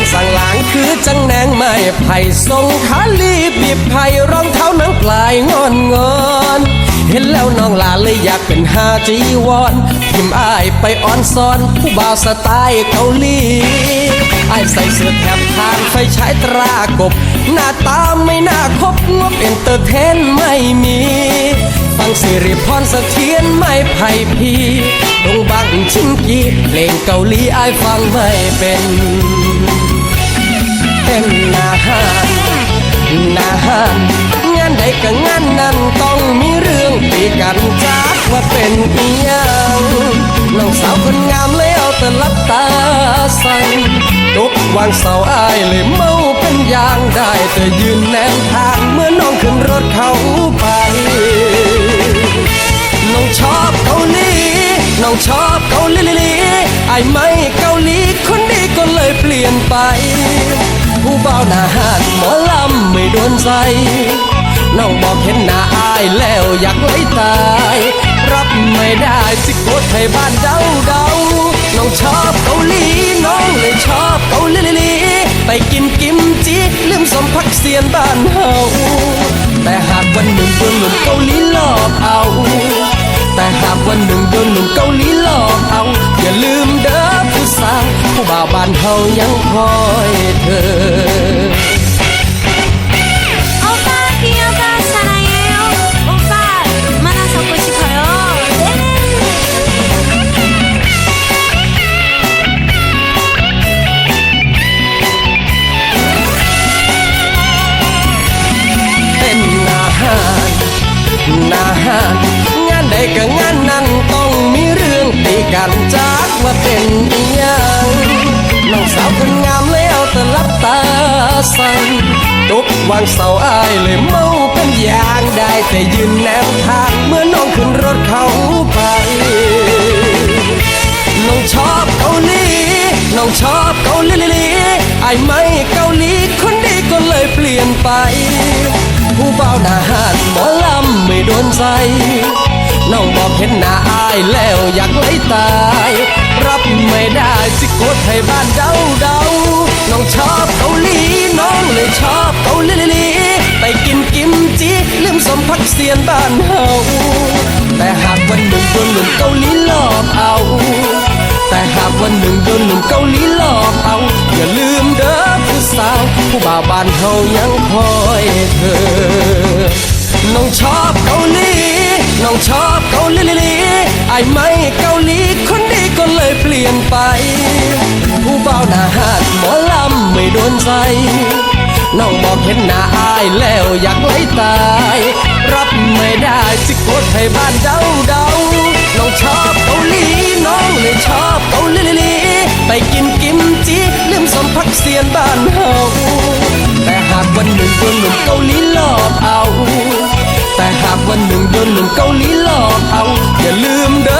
อนสั่งหลางคือจังแนงไม่ไผ่ทรงขาลีบีบไผ่รองเท้านังปลายงอนงอนเห็นแล้วน้องลาเลยอยากเป็นฮาจีวอนพิมพ์อายไปออนซอน ผู้บ่าวสไตล์เกาหลีอายใส่เสื้อแถบทางไฟฉายตรากบ หน้าตาไม่น่าคบงบเอนเตอร์เทนไม่มี ฟังสิริพรเสถียรไม่ไผ่พีดงบังชิงกีเพลงเกาหลีอายฟังไม่เป็น เป็นนาหารนาหารงานใดก็งานนั้นต้องมีเรื่องตีกันจากว่าเป็นอีหยังน้องสาวคนงามเลยเอาแต่ลับตาสั่งทุกวันเสาร์อายเลยเมาเป็นยางได้แต่ยืนแนมทางเมื่อน้องขึ้นรถเขาไปน้องชอบเกาหลีน้องชอบเกาหลีลีไอ้ไม่าวหน้าหานหมอลำไม่โดนใจน้องบอกเห็นหน้าอายแล้วอยากไหลตาย รับไม่ได้สิโกดไทยบ้านเดาเดาน้องชอบเกาหลีน้องเลยชอบเกาหลีลีไปกินกิมจิลืมสมพักเสียนบ้านเฮาแต่หากวันหนึ่งโดนหนุ่มเกาหลีหลอกเอา แต่หากวันหนึ่งโดนหนุ่มเกาหลีหลอกเอา อย่าลืมเด้อผู้สาวผู้บ่าวบ้านเฮายังคอยเธอ งานใดก็งานนั้นต้องมีเรื่องตีกันจากว่าเป็นอีหยังน้องสาวคนงามเลยเอาแต่ลับตาสั่งทุกวันเสาร์อายเลยเมาเป็นอย่างได้แต่ยืนแนวทางเมื่อน้องขึ้นรถเขาไปน้องชอบเกาหลีน้องชอบเกาหลีลีไอ้ไม่เกาหลีคนดีก็เลยเปลี่ยนไป ผู้เบาหน้าหานหมอลำไม่โดนใจน้องบอกเห็นหน้าอายแล้วอยากไหลตาย รับไม่ได้สิโกดให้บ้านเดาเดาน้องชอบเกาหลีน้องเลยชอบเกาหลีลีไปกินกิมจิลืมสมพักเสียนบ้านเฮาแต่หากวันหนึ่งโดนหนุ่มเกาหลีหลอกเอา แต่หากวันหนึ่งโดนหนุ่มเกาหลีหลอกเอา อย่าลืมเด้อผู้สาว ผู้บ่าวบ้านเฮายังคอยเธอ น้องชอบเกาหลี น้องชอบเกาหลีลีไอ้ไม่เกาหลีคนดีก็เลยเปลี่ยนไป ผู้บ่าวหน้าหาดหมอลำไม่โดนใจน้องบอกเห็นหน้าอายแล้วอยากไหลตาย รับไม่ได้สิโกดให้บ้านเดาเดาน้องชอบเกาหลีน้องเลยชอบเกาหลีลีไปกินกิมจิลืมสมพักเสียนบ้านเฮ วันหนึ่งโดนหนุ่มเกาหลีหลอกเอา แต่หากวันหนึ่งโดนหนุ่มเกาหลีหลอกเอา อย่าลืมเด้อ